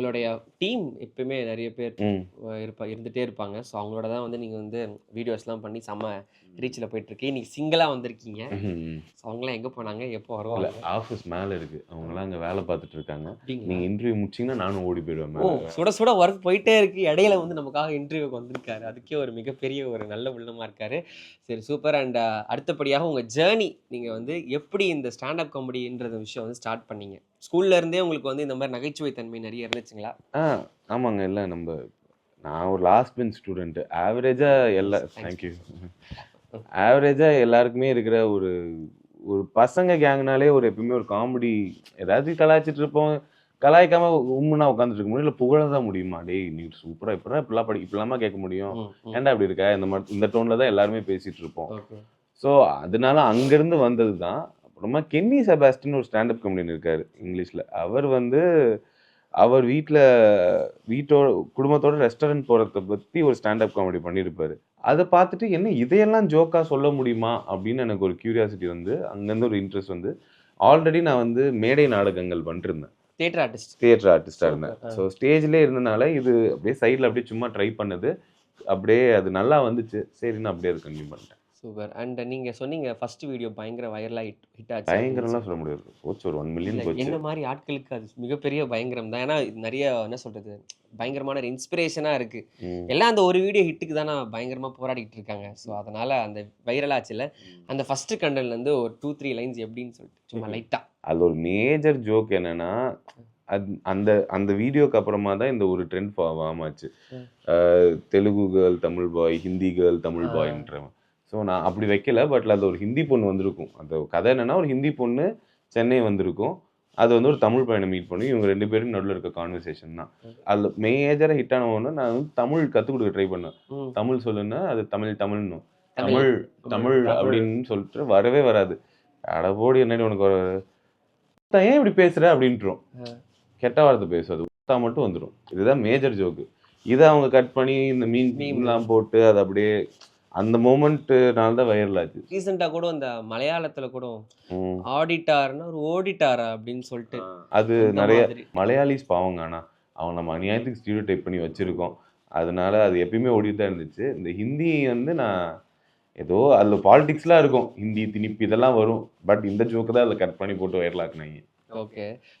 உங்களுடைய டீம் எப்பயுமே நிறைய பேர் இருப்பா இருந்துகிட்டே இருப்பாங்க. ஸோ அவங்களோட தான் வந்து நீங்கள் வந்து வீடியோஸ்லாம் பண்ணி செம்ம ரீச்சில் போயிட்டுருக்கு இன்னைக்கு சிங்கிளாக வந்திருக்கீங்க. ஸோ அவங்களாம் எங்கே போனாங்க? எப்போ வருவாங்க? ஆஃபீஸ் மேல இருக்கு. அவங்கலாம் அங்க வேலை பார்த்துட்டு இருக்காங்க. அப்படிங்களா? நீங்க இன்டர்வியூ முடிச்சீங்கன்னா நானும் ஓடி போயிடுவேன் சுட சுட ஒர்க் போயிட்டே இருக்கு. இடையில வந்து நமக்காக இன்டர்வியூக்கு வந்திருக்காரு. அதுக்கே ஒரு மிகப்பெரிய ஒரு நல்ல உள்ளமா இருக்காரு. சரி சூப்பர் அண்ட் அடுத்தபடியாக உங்க ஜேர்னி நீங்க வந்து எப்படி இந்த ஸ்டாண்டப் காமெடின்ற விஷயம் வந்து ஸ்டார்ட் பண்ணீங்க? ஸ்கூல்ல இருந்தே உங்களுக்கு வந்து இந்த மாதிரி நகைச்சுவை தன்மை நிறைய இருந்துச்சுங்களா ஆ ஆமாங்க. இல்லை நம்ம நான் ஒரு லாஸ்ட் பெஞ்ச் ஸ்டூடெண்ட் ஆவரேஜா எல்லா. தேங்க்யூ ஆவரேஜா எல்லாருக்குமே இருக்கிற ஒரு ஒரு பசங்க கேங்னாலே ஒரு எப்பவுமே ஒரு காமெடி ஏதாச்சும் கலாய்ச்சிட்டு இருப்போம். கலாய்க்காம உம்முன்னா உட்காந்துட்டு இருக்க முடியும். இல்லை புகழ தான் முடியுமா? டேய் நீ சூப்பரா இப்படிலாம் இப்படிலாம் படி இப்படிலாமா கேட்க முடியும். ஏன்டா இப்படி இருக்க? இந்த மாதிரி இந்த டோன்ல தான் எல்லாருமே பேசிட்டு இருப்போம். ஸோ அதனால அங்கேருந்து வந்தது தான் அப்புறமா கென்னி செபாஸ்டின் ஒரு ஸ்டாண்டப் கமெடியன் இருக்காரு இங்கிலீஷில். அவர் வந்து அவர் வீட்டில் வீட்டோட குடும்பத்தோட ரெஸ்டாரண்ட் போகிறத பற்றி ஒரு ஸ்டாண்டப் காமெடி பண்ணியிருப்பாரு அதை பார்த்துட்டு என்ன இதையெல்லாம் ஜோக்காக சொல்ல முடியுமா? அப்படின்னு எனக்கு ஒரு கியூரியாசிட்டி வந்து அங்கேருந்து ஒரு இன்ட்ரெஸ்ட் வந்து ஆல்ரெடி நான் வந்து மேடை நாடகங்கள் பண்ணிருந்தேன். தியேட்டர் ஆர்டிஸ்ட் தியேட்டர் ஆர்டிஸ்டாக இருந்தேன். ஸோ ஸ்டேஜ்லேயே இருந்தனால இது அப்படியே சைடில் அப்படியே சும்மா ட்ரை பண்ணது. அப்படியே அது நல்லா வந்துச்சு. சரின்னு அப்படியே அது கண்டினியூ பண்ணிட்டேன். சூப்பர் அண்ட் நீங்க சொன்னீங்க ஃபர்ஸ்ட் வீடியோ பயங்கர வைரலா ஹிட் ஹிட் ஆச்சு பயங்கரம்லாம் சொல்ல. முடியாது. போச்சு ஒரு ஒன் மில்லியன் போச்சு. என்ன மாதிரி ஆட்களுக்கு அது மிகப்பெரிய பயங்கரம் தான். ஏன்னா நிறைய என்ன சொல்றது பயங்கரமான இன்ஸ்பிரேஷனா இருக்கு. எல்லாம் அந்த ஒரு வீடியோ ஹிட்டுக்கு தானே பயங்கரமா போராடிட்டு இருக்காங்க. ஸோ அதனால அந்த வைரல் ஆச்சுல அந்த ஃபர்ஸ்ட் கண்டென்ட்ல இருந்து ஒரு டூ த்ரீ லைன்ஸ் எப்படின்னு சொல்லிட்டு சும்மா. லைட்டா அது ஒரு மேஜர் ஜோக் என்னன்னா அந்த அந்த வீடியோக்கு அப்புறமா தான் இந்த ஒரு ட்ரெண்ட் ஃபார்ம். அஹ், Telugu girl Tamil boy Hindi girl Tamil. பாய்ன்றவன் so நான் அப்படி வைக்கல பட் அது ஒரு ஹிந்தி பொண்ணு வந்திருக்கும். அந்த கதை என்னன்னா ஒரு ஹிந்தி பொண்ணு சென்னை வந்திருக்கும். அது வந்து ஒரு தமிழ் பையனை மீட் பண்ணி இவங்க ரெண்டு பேரும் நடுவில் இருக்க கான்வர்சேஷன் தான். அதில் மேஜராக ஹிட் ஆன ஒன்று நான் வந்து தமிழ் கற்றுக் கொடுக்க ட்ரை பண்ணேன். தமிழ் சொல்லுன்னா அது தமிழ் தமிழ்னும் தமிழ். தமிழ். அப்படின்னு சொல்லிட்டு வரவே வராது. அடபோடி என்னடி உனக்கு ஒரு "உத்தா ஏன் இப்படி பேசுற? அப்படின்றோம் ஆ. கெட்ட வார்த்தை பேசுவது. உத்தா மட்டும் வந்துடும் இதுதான் மேஜர் ஜோக்கு இதை அவங்க கட் பண்ணி இந்த மீன். மீன்லாம் போட்டு அது அப்படியே அந்த மூமெண்ட்னால தான் வைரல் ஆச்சு. ரீசெண்டா கூட அந்த மலையாளத்துல கூட. ஆடிட்டார்னா ஒரு ஓடிட்டாரா அப்படின்னு சொல்லிட்டு அது நிறைய. மலையாளிஸ் பாவங்க ஆனா அவங்க நம்ம அநியாயத்துக்கு ஸ்டீரியோ டைப் பண்ணி வச்சிருக்கோம். அதனால அது எப்பயுமே ஓடிட்டு தான் இருந்துச்சு. இந்த ஹிந்தி வந்து நான் ஏதோ அதில் பாலிடிக்ஸ்லாம் இருக்கும். ஹிந்தி திணிப்பு இதெல்லாம் வரும். பட் இந்த ஜோக்கு தான் அதில் கட் பண்ணி போட்டு வைரல் ஆக்குனாங்க. ஓகே